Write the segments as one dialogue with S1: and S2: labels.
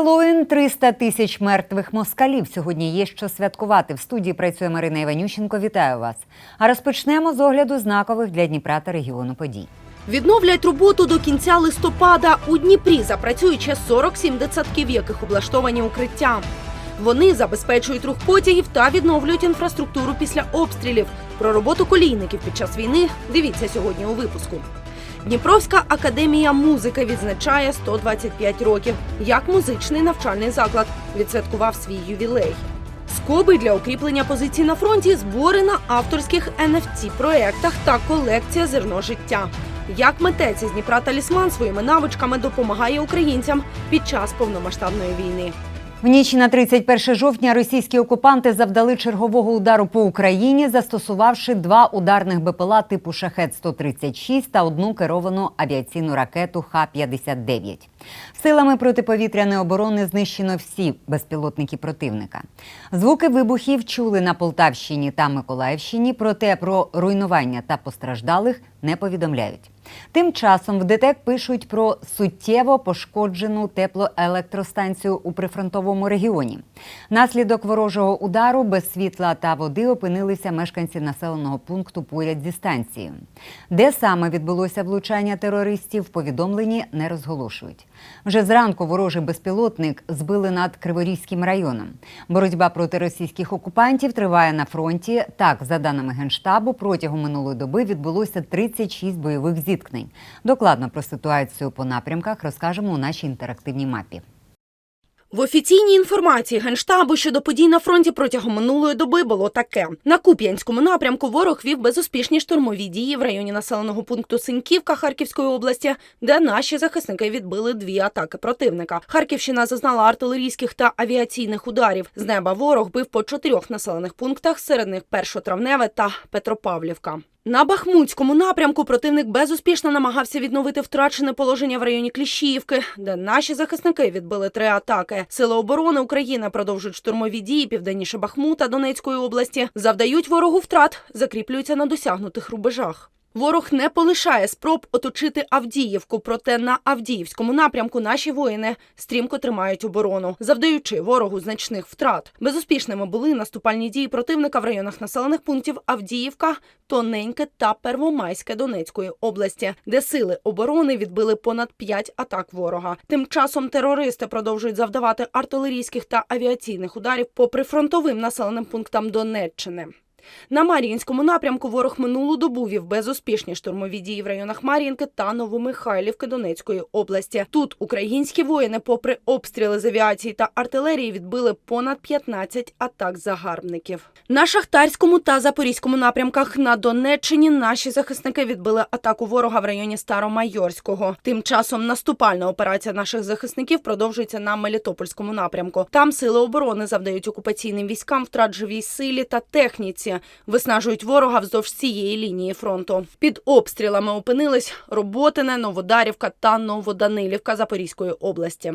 S1: Хеллоуін 300 тисяч мертвих москалів. Сьогодні є що святкувати. В студії працює Марина Іванющенко. Вітаю вас. А розпочнемо з огляду знакових для Дніпра та регіону подій.
S2: Відновлять роботу до кінця листопада. У Дніпрі запрацюють ще 47 дитсадків, яких облаштовані укриття. Вони забезпечують рух потягів та відновлюють інфраструктуру після обстрілів. Про роботу колійників під час війни дивіться сьогодні у випуску. Дніпровська академія музики відзначає 125 років. Як музичний навчальний заклад відсвяткував свій ювілей. Скоби для укріплення позицій на фронті, збори на авторських nft проєктах та колекція зерно життя. Як митець із Дніпра талісман своїми навичками допомагає українцям під час повномасштабної війни.
S1: В ніч на 31 жовтня російські окупанти завдали чергового удару по Україні, застосувавши два ударних БПЛА типу Шахет-136 та одну керовану авіаційну ракету Х-59. Силами протиповітряної оборони знищено всі безпілотники противника. Звуки вибухів чули на Полтавщині та Миколаївщині, проте про руйнування та постраждалих не повідомляють. Тим часом в ДТЕК пишуть про суттєво пошкоджену теплоелектростанцію у прифронтовому регіоні. Наслідок ворожого удару без світла та води опинилися мешканці населеного пункту поряд зі станцією. Де саме відбулося влучання терористів, повідомлені не розголошують. Вже зранку ворожий безпілотник збили над Криворізьким районом. Боротьба проти російських окупантів триває на фронті. Так, за даними генштабу, протягом минулої доби відбулося 36 бойових зіткнень. Докладно про ситуацію по напрямках розкажемо у нашій інтерактивній мапі.
S2: В офіційній інформації генштабу щодо подій на фронті протягом минулої доби було таке: на Куп'янському напрямку ворог вів безуспішні штурмові дії в районі населеного пункту Синьківка Харківської області, де наші захисники відбили дві атаки противника. Харківщина зазнала артилерійських та авіаційних ударів. З неба ворог бив по чотирьох населених пунктах, серед них Першотравневе та Петропавлівка. На Бахмутському напрямку противник безуспішно намагався відновити втрачене положення в районі Кліщіївки, де наші захисники відбили три атаки. Сили оборони України продовжують штурмові дії південніше Бахмута Донецької області, завдають ворогу втрат, закріплюються на досягнутих рубежах. Ворог не полишає спроб оточити Авдіївку, проте на Авдіївському напрямку наші воїни стрімко тримають оборону, завдаючи ворогу значних втрат. Безуспішними були наступальні дії противника в районах населених пунктів Авдіївка, Тоненьке та Первомайське Донецької області, де сили оборони відбили понад п'ять атак ворога. Тим часом терористи продовжують завдавати артилерійських та авіаційних ударів по прифронтовим населеним пунктам Донеччини. На Мар'їнському напрямку ворог минулу добу вів безуспішні штурмові дії в районах Мар'їнки та Новомихайлівки Донецької області. Тут українські воїни, попри обстріли з авіації та артилерії, відбили понад 15 атак загарбників. На Шахтарському та Запорізькому напрямках на Донеччині наші захисники відбили атаку ворога в районі Старомайорського. Тим часом наступальна операція наших захисників продовжується на Мелітопольському напрямку. Там сили оборони завдають окупаційним військам втрат живій силі та техніці виснажують ворога вздовж цієї лінії фронту. Під обстрілами опинились Роботине, Новодарівка та Новоданилівка Запорізької області.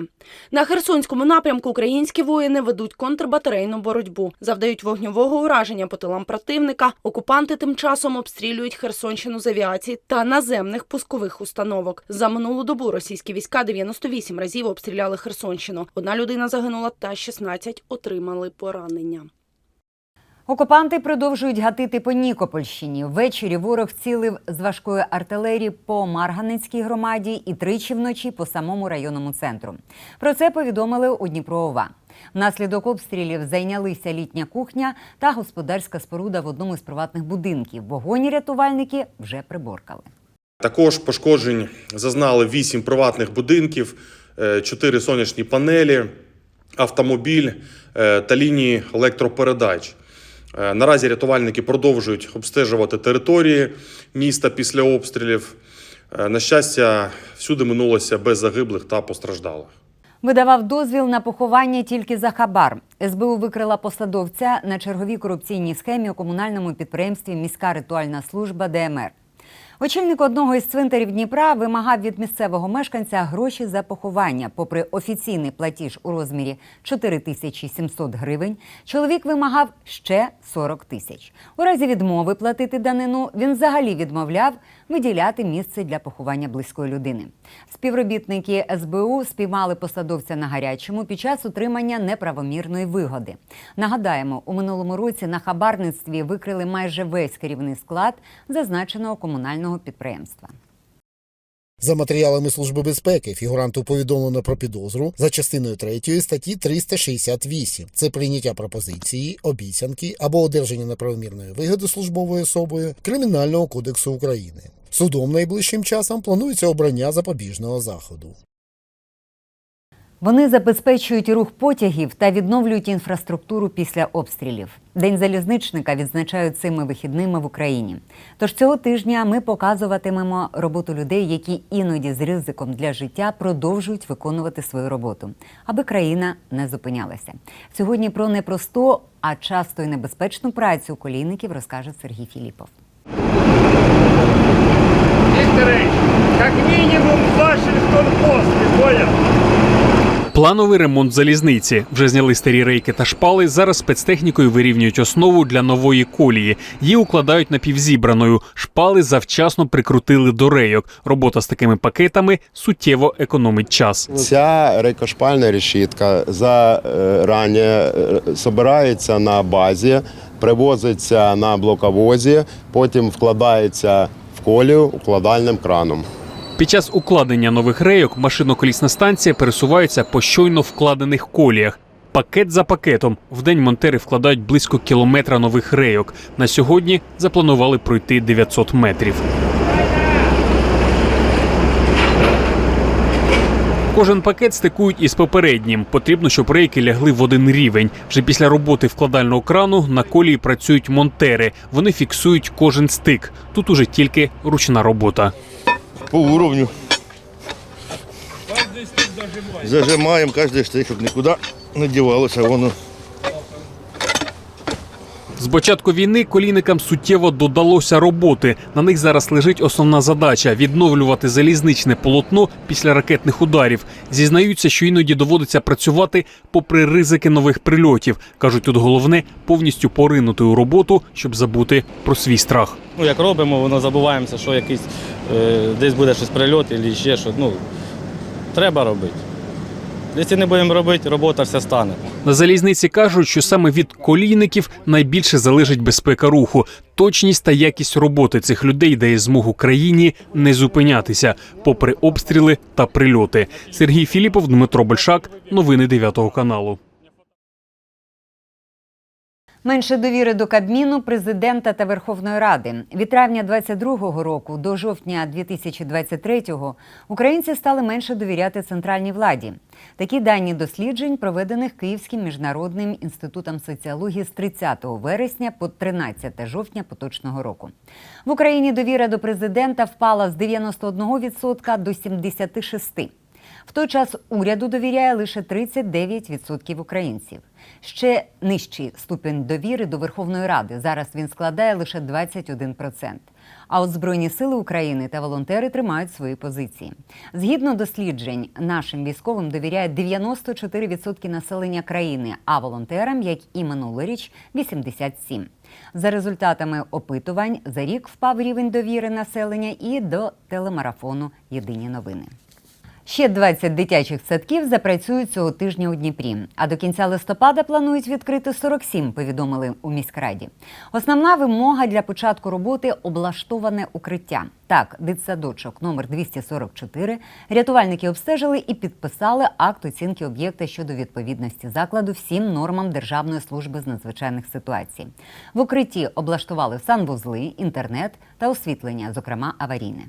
S2: На Херсонському напрямку українські воїни ведуть контрбатарейну боротьбу, завдають вогньового ураження по тилам противника. Окупанти тим часом обстрілюють Херсонщину з авіації та наземних пускових установок. За минулу добу російські війська 98 разів обстріляли Херсонщину. Одна людина загинула та 16 отримали поранення.
S1: Окупанти продовжують гатити по Нікопольщині. Ввечері ворог цілив з важкої артилерії по Марганецькій громаді і тричі вночі по самому районному центру. Про це повідомили у Дніпро ОВА. Внаслідок обстрілів зайнялися літня кухня та господарська споруда в одному з приватних будинків. Вогонь рятувальники вже приборкали.
S3: Також пошкоджень зазнали 8 приватних будинків, 4 сонячні панелі, автомобіль е, та лінії електропередач. Е, Наразі рятувальники продовжують обстежувати території міста після обстрілів. Е, На щастя, всюди минулося без загиблих та постраждалих.
S1: Видавав дозвіл на поховання тільки за хабар. СБУ викрила посадовця на черговій корупційній схемі у комунальному підприємстві Міська ритуальна служба ДМР. Очільник одного із цвинтарів Дніпра вимагав від місцевого мешканця гроші за поховання. Попри офіційний платіж у розмірі 4700 гривень, чоловік вимагав ще 40 тисяч. У разі відмови платити данину він взагалі відмовляв виділяти місце для поховання близької людини. Співробітники СБУ спіймали посадовця на гарячому під час отримання неправомірної вигоди. Нагадаємо, у минулому році на хабарництві викрили майже весь керівний склад зазначеного комунального підприємства.
S4: За матеріалами Служби безпеки фігуранту повідомлено про підозру за частиною 3 статті 368. Це прийняття пропозиції, обіцянки або одержання неправомірної вигоди службовою особою Кримінального кодексу України. Судом найближчим часом планується обрання запобіжного заходу.
S1: Вони забезпечують рух потягів та відновлюють інфраструктуру після обстрілів. День залізничника відзначають цими вихідними в Україні. Тож цього тижня ми показуватимемо роботу людей, які іноді з ризиком для життя продовжують виконувати свою роботу, аби країна не зупинялася. Сьогодні про непросту, а часто й небезпечну працю колійників розкаже Сергій Філіпов.
S5: Викторович, как минимум Вашингтон пост, понял?
S6: Плановий ремонт залізниці. Вже зняли старі рейки та шпали. Зараз спецтехнікою вирівнюють основу для нової колії. Її укладають напівзібраною. Шпали завчасно прикрутили до рейок. Робота з такими пакетами суттєво економить час.
S7: Ця рейкошпальна решітка зарані е, збирається на базі, привозиться на блоковозі, потім вкладається в колію укладальним краном.
S6: Під час укладення нових рейок машиноколісна станція пересувається по щойно вкладених коліях. Пакет за пакетом в день монтери вкладають близько кілометра нових рейок. На сьогодні запланували пройти 900 метрів. Кожен пакет стикують із попереднім. Потрібно, щоб рейки лягли в один рівень. Вже після роботи вкладального крану на колії працюють монтери. Вони фіксують кожен стик. Тут уже тільки ручна робота
S8: по уровню. Зажимаем каждый штык, чтобы никуда не девалось, а воно.
S6: З початку війни колійникам суттєво додалося роботи. На них зараз лежить основна задача відновлювати залізничне полотно після ракетних ударів. Зізнаються, що іноді доводиться працювати попри ризики нових прильотів. кажуть, тут головне повністю поринути у роботу, щоб забути про свій страх.
S9: Ну, як робимо, воно забуваємося, що якийсь е, десь буде щось прильот або ще щось. Ну, треба робити. Якщо не будемо робити, робота вся стане.
S6: На залізниці кажуть, що саме від колійників найбільше залежить безпека руху. Точність та якість роботи цих людей дає змогу країні не зупинятися, попри обстріли та прильоти. Сергій Філіпов, Дмитро Большак, новини 9 каналу.
S1: Менше довіри до Кабміну, президента та Верховної Ради від травня 22-го року до жовтня 2023-го українці стали менше довіряти центральній владі. Такі дані досліджень, проведених Київським міжнародним інститутом соціології з 30 вересня по 13 жовтня поточного року. В Україні довіра до президента впала з 91% до 76%. В той час уряду довіряє лише 39% українців. Ще нижчий ступінь довіри до Верховної Ради. Зараз він складає лише 21%. А от Збройні сили України та волонтери тримають свої позиції. Згідно досліджень, нашим військовим довіряє 94% населення країни, а волонтерам, як і минулоріч, 87%. За результатами опитувань за рік впав рівень довіри населення і до телемарафону Єдині новини. Ще 20 дитячих садків запрацюють цього тижня у Дніпрі. А до кінця листопада планують відкрити 47, повідомили у міськраді. Основна вимога для початку роботи облаштоване укриття. Так, дитсадочок номер 244 рятувальники обстежили і підписали акт оцінки об'єкта щодо відповідності закладу всім нормам Державної служби з надзвичайних ситуацій. В укритті облаштували санвузли, інтернет та освітлення, зокрема аварійне.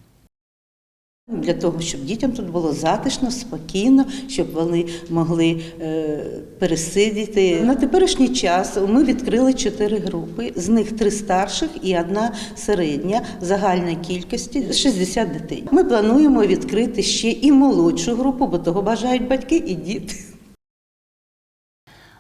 S10: Для того, щоб дітям тут було затишно, спокійно, щоб вони могли е, пересидіти. На теперішній час ми відкрили чотири групи, з них три старших і одна середня, загальної кількості 60 дітей. Ми плануємо відкрити ще і молодшу групу, бо того бажають батьки і діти.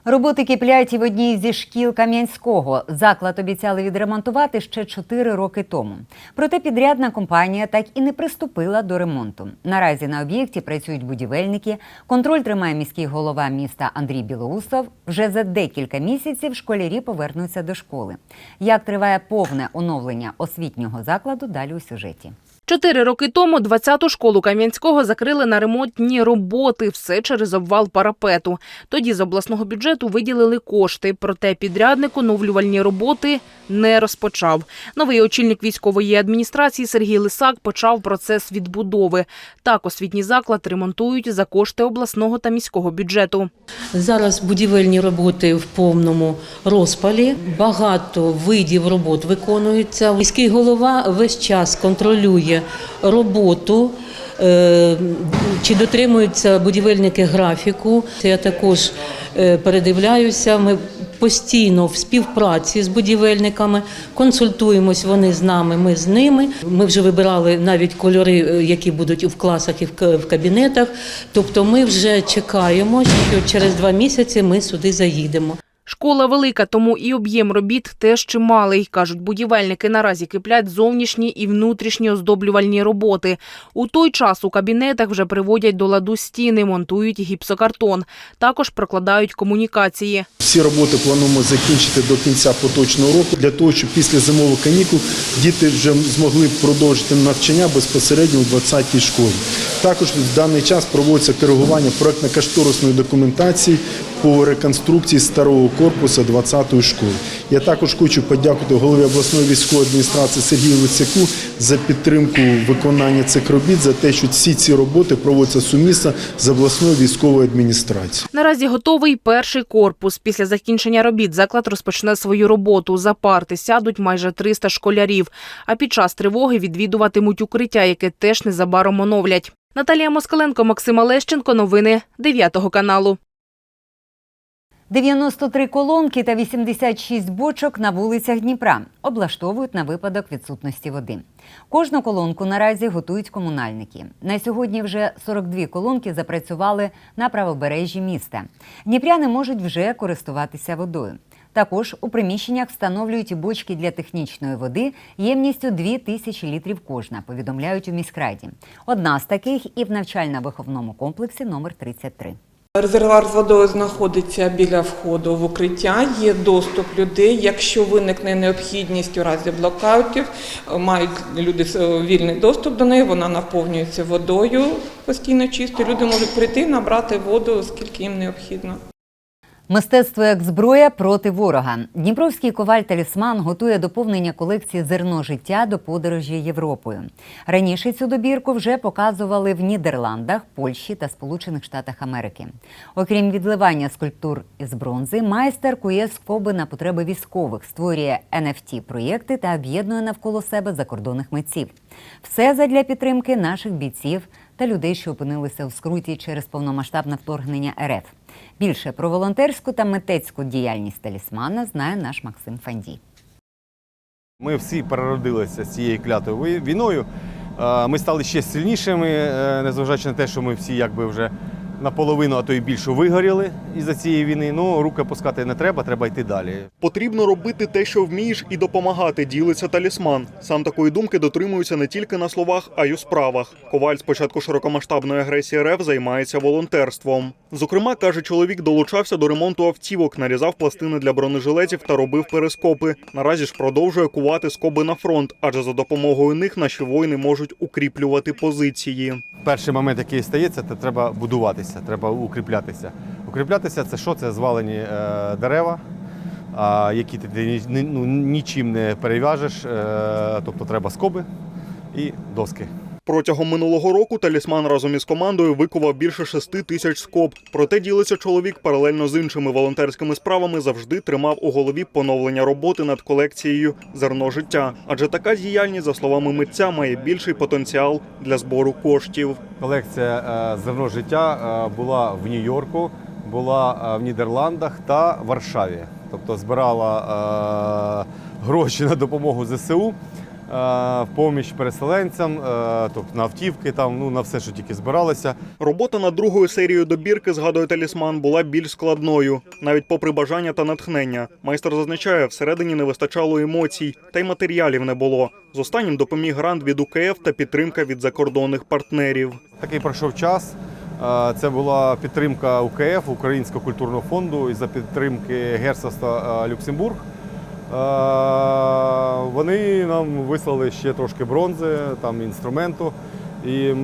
S1: Роботи киплять і в одній зі шкіл Кам'янського. Заклад обіцяли відремонтувати ще 4 роки тому. Проте підрядна компанія так і не приступила до ремонту. Наразі на об'єкті працюють будівельники. Контроль тримає міський голова міста Андрій Білоусов. Вже за декілька місяців школярі повернуться до школи. Як триває повне оновлення освітнього закладу? Далі у сюжеті.
S11: Чотири роки тому 20-ту школу Кам'янського закрили на ремонтні роботи, все через обвал парапету. Тоді з обласного бюджету виділили кошти, проте підрядник оновлювальні роботи не розпочав. Новий очільник військової адміністрації Сергій Лисак почав процес відбудови. Так освітній заклад ремонтують за кошти обласного та міського бюджету.
S12: Зараз будівельні роботи в повному розпалі. Багато видів робот виконується. Міський голова весь час контролює роботу. е, Чи дотримуються будівельники графіку? Я також е, передивляюся. Ми постійно в співпраці з будівельниками консультуємось вони з нами. Ми з ними. Ми вже вибирали навіть кольори, е, які будуть в класах і в кабінетах. Тобто, ми вже чекаємо, що через два місяці ми сюди заїдемо.
S11: Школа велика, тому і об'єм робіт теж чималий. Кажуть, будівельники наразі киплять зовнішні і внутрішні оздоблювальні роботи. У той час у кабінетах вже приводять до ладу стіни, монтують гіпсокартон. Також прокладають комунікації.
S13: Всі роботи плануємо закінчити до кінця поточного року для того, щоб після зимових канікул діти вже змогли продовжити навчання безпосередньо у 20-й школі. Також в даний час проводиться коригування проектно-кошторисної документації по реконструкції старого корпусу 20-ї школи. Я також хочу подякувати голові обласної військової адміністрації Сергію Лисяку за підтримку виконання цих робіт, за те, що всі ці роботи проводяться сумісно з обласною військовою адміністрацією.
S11: Наразі готовий перший корпус. Після закінчення робіт заклад розпочне свою роботу. За парти сядуть майже 300 школярів. А під час тривоги відвідуватимуть укриття, яке теж незабаром оновлять. Наталія Москаленко, Максим Олещенко. Новини 9 каналу.
S1: 93 колонки та 86 бочок на вулицях Дніпра облаштовують на випадок відсутності води. Кожну колонку наразі готують комунальники. На сьогодні вже 42 колонки запрацювали на правобережжі міста. Дніпряни можуть вже користуватися водою. Також у приміщеннях встановлюють бочки для технічної води ємністю 2 тисячі літрів кожна, повідомляють у міськраді. Одна з таких і в навчально-виховному комплексі номер 33.
S14: Резервуар з водою знаходиться біля входу в укриття. Є доступ людей. Якщо виникне необхідність у разі блокаутів, мають люди вільний доступ до неї. Вона наповнюється водою постійно чистою. Люди можуть прийти, набрати воду, скільки їм необхідно.
S1: Мистецтво як зброя проти ворога. Дніпровський коваль талісман готує доповнення колекції зерно життя до подорожі Європою. Раніше цю добірку вже показували в Нідерландах, Польщі та Сполучених Штатах Америки. Окрім відливання скульптур із бронзи, майстер кує скоби на потреби військових, створює nft проєкти та об'єднує навколо себе закордонних митців. Все задля підтримки наших бійців та людей, що опинилися в скруті через повномасштабне вторгнення РФ. Більше про волонтерську та митецьку діяльність талісмана знає наш Максим Фандій.
S15: Ми всі переродилися з цією клятою війною. Е, Ми стали ще сильнішими, е, незважаючи на те, що ми всі якби вже наполовину, а то й більше вигоріли із-за цієї війни. Ну, руки опускати не треба, треба йти далі.
S16: Потрібно робити те, що вмієш, і допомагати. Ділиться талісман. Сам такої думки дотримується не тільки на словах, а й у справах. Коваль з початку широкомасштабної агресії РФ займається волонтерством. Зокрема, каже, чоловік долучався до ремонту автівок, нарізав пластини для бронежилетів та робив перископи. Наразі ж продовжує кувати скоби на фронт, адже за допомогою них наші воїни можуть укріплювати позиції.
S15: Перший момент, який стається, це треба будуватися, треба укріплятися. Укріплятися це що? Це звалені е, дерева, е, які ти ну, нічим не перев'яжеш. Е, тобто треба скоби і доски.
S16: Протягом минулого року талісман разом із командою викував більше шести тисяч скоб. Проте ділиться чоловік паралельно з іншими волонтерськими справами завжди тримав у голові поновлення роботи над колекцією зерно життя. Адже така діяльність, за словами митця, має більший потенціал для збору коштів.
S15: Колекція е, зерно життя е, була в Нью-Йорку, була е, в Нідерландах та Варшаві. Тобто збирала гроші на допомогу ЗСУ. В поміч переселенцям, е, тобто на автівки, там, ну, на все, що тільки збиралося.
S16: Робота над другою серією добірки, згадує талісман, була більш складною, навіть попри бажання та натхнення. Майстер зазначає, всередині не вистачало емоцій, та й матеріалів не було. З останнім допоміг грант від УКФ та підтримка від закордонних партнерів.
S15: Такий пройшов час. Е, Це була підтримка УКФ, Українського культурного фонду, і за підтримки Герцогства е, Люксембург. Е, Вони нам вислали ще трошки бронзи, там інструменту. І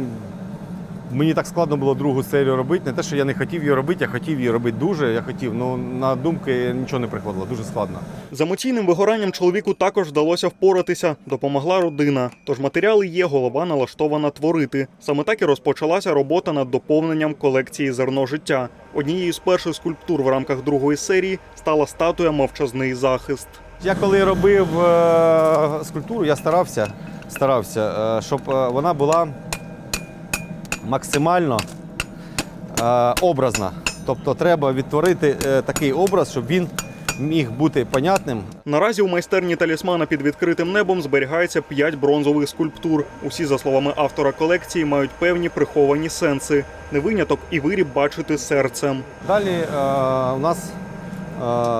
S15: мені так складно було другу серію робити. Не те, що я не хотів її робити, я хотів її робити дуже. Я хотів, ну на думки нічого не приходило, дуже складно.
S16: З емоційним вигоранням чоловіку також вдалося впоратися. Допомогла родина. Тож матеріали є, голова налаштована творити. Саме так і розпочалася робота над доповненням колекції зерно життя. Однією з перших скульптур в рамках другої серії стала статуя Мовчазний захист.
S15: Я коли робив е, скульптуру, я старався, старався, е, щоб е, вона була максимально образна. Тобто треба відтворити такий образ, щоб він міг бути понятним.
S16: Наразі у майстерні талісмана під відкритим небом зберігається п'ять бронзових скульптур. Усі, за словами автора колекції, мають певні приховані сенси. Не виняток і виріб бачити серцем.
S15: Далі е, у нас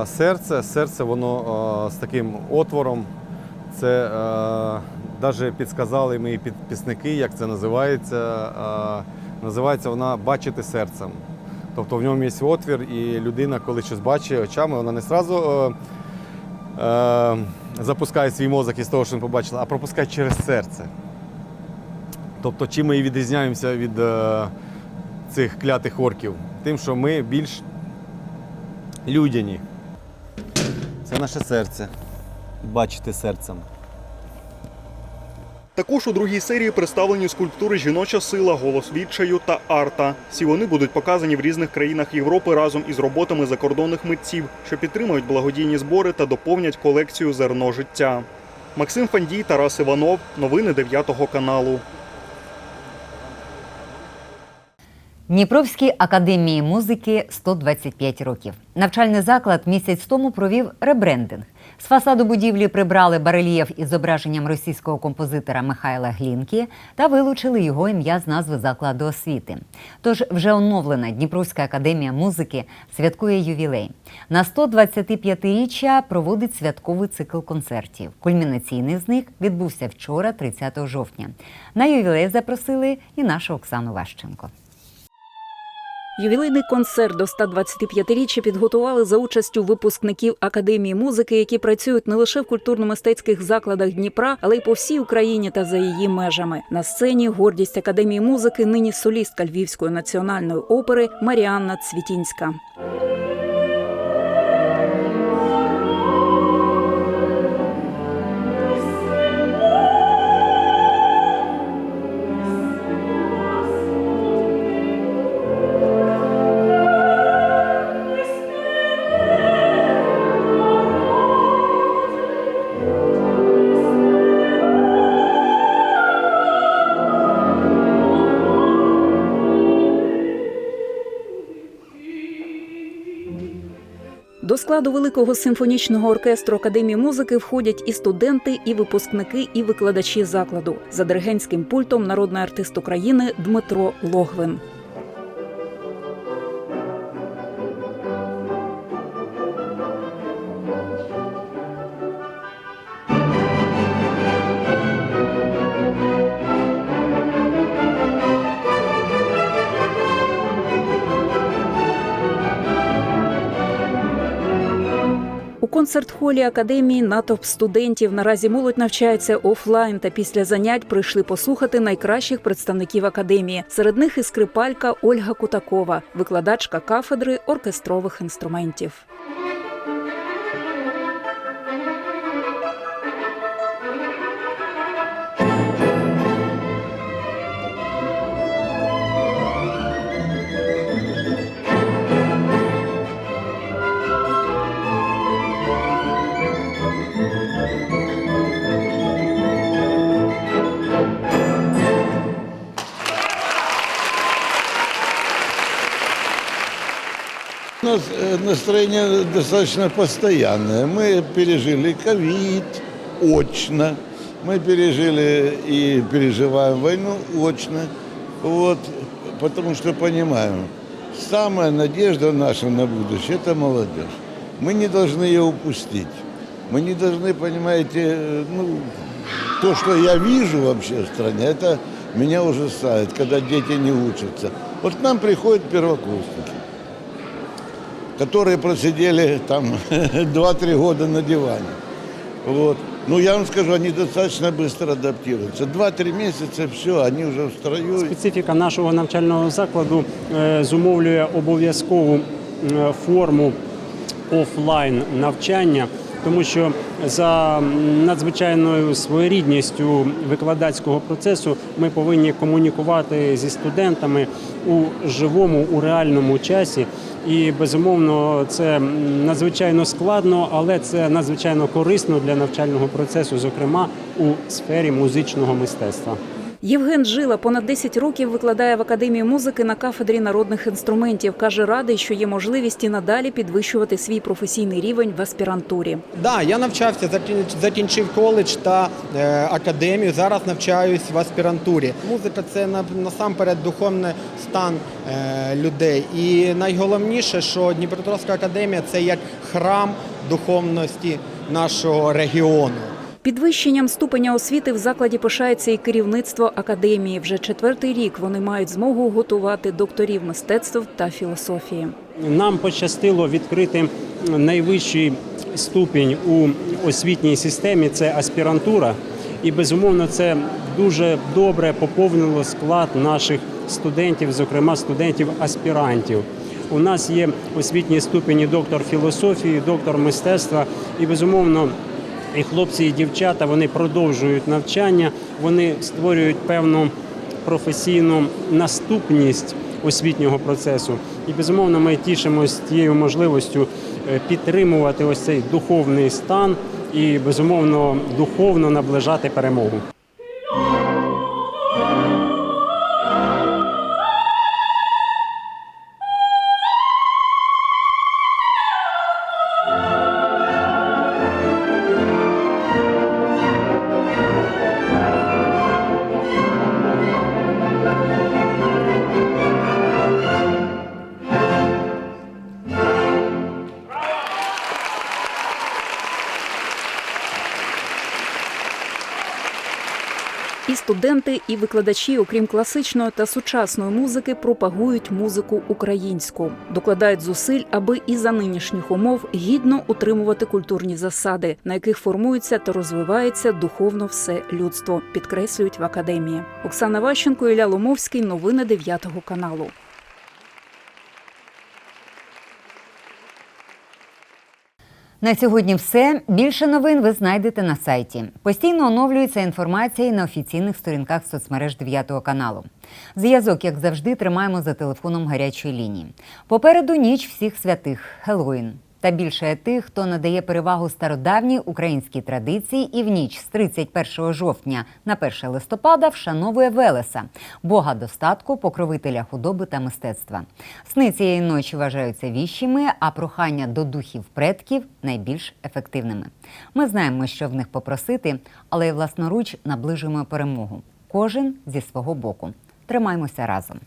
S15: серце, серце воно з таким отвором. Це навіть підсказали мої підписники, як це називається. Називається вона бачити серцем. Тобто в ньому є отвір, і людина, коли щось бачить очами, вона не одразу е, е, запускає свій мозок із того, що він побачила, а пропускає через серце. Тобто, чим ми і відрізняємося від е, цих клятих орків? Тим, що ми більш людяні. Це наше серце. Бачити серцем.
S16: Також у другій серії представлені скульптури Жіноча сила, голос відчаю та арта. Всі вони будуть показані в різних країнах Європи разом із роботами закордонних митців, що підтримують благодійні збори та доповнять колекцію зерно життя. Максим Фандій, Тарас Іванов. Новини 9 каналу.
S1: Дніпровській академії музики 125 років. Навчальний заклад місяць тому провів ребрендинг. З фасаду будівлі прибрали барельєф із зображенням російського композитора Михайла Глінкі та вилучили його ім'я з назви закладу освіти. Тож вже оновлена Дніпровська академія музики святкує ювілей. На 125-річчя проводить святковий цикл концертів. Кульмінаційний з них відбувся вчора, 30 жовтня. На ювілей запросили і нашу Оксану Ващенко.
S17: Ювілейний концерт до 125-річчя підготували за участю випускників академії музики, які працюють не лише в культурно-мистецьких закладах Дніпра, але й по всій Україні та за її межами. На сцені гордість академії музики, нині солістка Львівської національної опери Маріанна Цвітінська. Складу великого симфонічного оркестру академії музики входять і студенти, і випускники, і викладачі закладу. За диригентським пультом народний артист України Дмитро Логвин. Концерт-холі академії натовп студентів наразі молодь навчається офлайн та після занять прийшли послухати найкращих представників академії. Серед них і скрипалька Ольга Кутакова, викладачка кафедри оркестрових інструментів.
S18: У нас э, настроение достаточно постоянное. Мы пережили ковид очно. Мы пережили и переживаем войну очно, вот, потому что понимаем, самая надежда наша на будущее – это молодежь. Мы не должны ее упустить. Мы не должны, понимаете, ну, то, что я вижу вообще в стране, это меня ужасает, когда дети не учатся. Вот к нам приходят первокурсники, которые просидели там 2-3 года на диване. Вот. Ну, я вам скажу, они достаточно быстро адаптируются. Два-три месяца, все, они вже в строю.
S19: Специфіка нашого навчального закладу е, зумовлює обов'язкову форму офлайн навчання, тому що за надзвичайною своєрідністю викладацького процесу ми повинні комунікувати зі студентами у живому, у реальному часі. І безумовно це надзвичайно складно, але це надзвичайно корисно для навчального процесу, зокрема у сфері музичного мистецтва.
S17: Євген Жила понад 10 років викладає в академії музики на кафедрі народних інструментів. каже, радий, що є можливість і надалі підвищувати свій професійний рівень в аспірантурі.
S20: Да, я навчався, закінчив коледж та е, академію. Зараз навчаюсь в аспірантурі. Музика це насамперед духовний стан е, людей. І найголовніше, що Дніпропетровська академія це як храм духовності нашого регіону.
S17: Підвищенням ступеня освіти в закладі пишається і керівництво академії. Вже четвертий рік вони мають змогу готувати докторів мистецтв та філософії.
S19: Нам пощастило відкрити найвищий ступінь у освітній системі це аспірантура. І безумовно це дуже добре поповнило склад наших студентів, зокрема студентів-аспірантів. У нас є освітні ступені доктор філософії, доктор мистецтва і безумовно. І хлопці, і дівчата вони продовжують навчання, вони створюють певну професійну наступність освітнього процесу. І безумовно, ми тішимося тією можливістю е, підтримувати ось цей духовний стан і безумовно духовно наближати перемогу.
S17: І студенти, і викладачі, окрім класичної та сучасної музики, пропагують музику українську, докладають зусиль, аби і за нинішніх умов гідно утримувати культурні засади, на яких формується та розвивається духовно все людство, підкреслюють в академії. Оксана Ващенко, Ілля Ломовський. Новини 9 каналу.
S1: На сьогодні все. Більше новин ви знайдете на сайті. Постійно оновлюється інформація і на офіційних сторінках соцмереж 9 каналу. Зв'язок, як завжди, тримаємо за телефоном гарячої лінії. Попереду ніч всіх святих Хеллоуін. Та більше тих, хто надає перевагу стародавній українській традиції і в ніч з 31 жовтня на 1 листопада вшановує Велеса, бога достатку, покровителя худоби та мистецтва. Сни цієї ночі вважаються віщими, а прохання до духів предків найбільш ефективними. Ми знаємо, що в них попросити, але й власноруч наближуємо перемогу. Кожен зі свого боку. Тримаймося разом.